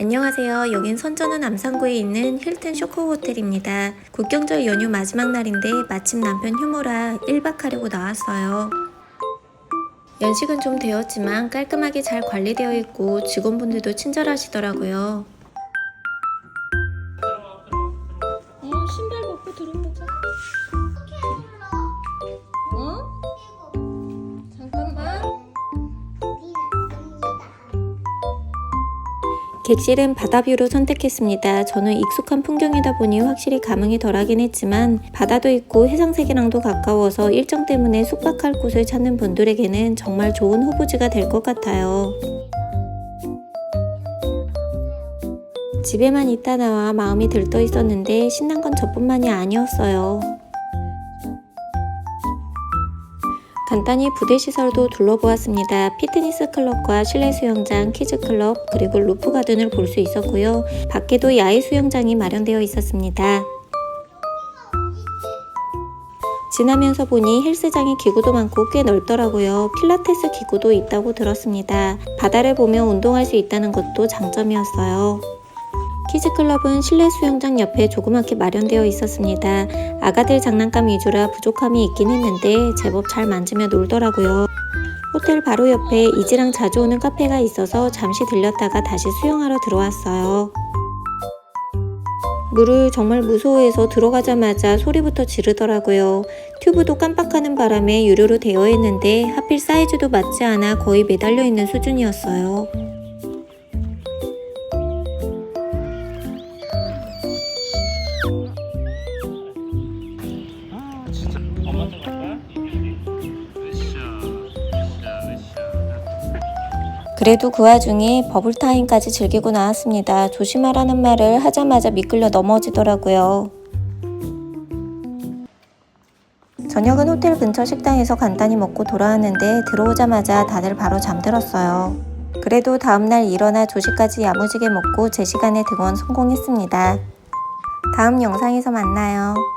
안녕하세요. 여긴 선전은 남산구에 있는 힐튼 쇼커 호텔입니다. 국경절 연휴 마지막 날인데 마침 남편 휴무라 1박 하려고 나왔어요. 연식은 좀 되었지만 깔끔하게 잘 관리되어 있고 직원분들도 친절하시더라고요. 객실은 바다뷰를 선택했습니다. 저는 익숙한 풍경이다 보니 확실히 감흥이 덜하긴 했지만 바다도 있고 해상세계랑도 가까워서 일정 때문에 숙박할 곳을 찾는 분들에게는 정말 좋은 후보지가 될 것 같아요. 집에만 있다 나와 마음이 들떠 있었는데 신난 건 저뿐만이 아니었어요. 간단히 부대 시설도 둘러보았습니다. 피트니스 클럽과 실내 수영장, 키즈 클럽, 그리고 루프 가든을 볼 수 있었고요. 밖에도 야외 수영장이 마련되어 있었습니다. 지나면서 보니 헬스장에 기구도 많고 꽤 넓더라고요. 필라테스 기구도 있다고 들었습니다. 바다를 보며 운동할 수 있다는 것도 장점이었어요. 키즈클럽은 실내 수영장 옆에 조그맣게 마련되어 있었습니다. 아가들 장난감 위주라 부족함이 있긴 했는데 제법 잘 만지며 놀더라고요. 호텔 바로 옆에 이지랑 자주 오는 카페가 있어서 잠시 들렸다가 다시 수영하러 들어왔어요. 물을 정말 무서워해서 들어가자마자 소리부터 지르더라고요. 튜브도 깜빡하는 바람에 유료로 되어 있는데 하필 사이즈도 맞지 않아 거의 매달려 있는 수준이었어요. 그래도 그 와중에 버블타임까지 즐기고 나왔습니다. 조심하라는 말을 하자마자 미끌려 넘어지더라고요. 저녁은 호텔 근처 식당에서 간단히 먹고 돌아왔는데 들어오자마자 다들 바로 잠들었어요. 그래도 다음날 일어나 조식까지 야무지게 먹고 제 시간에 등원 성공했습니다. 다음 영상에서 만나요.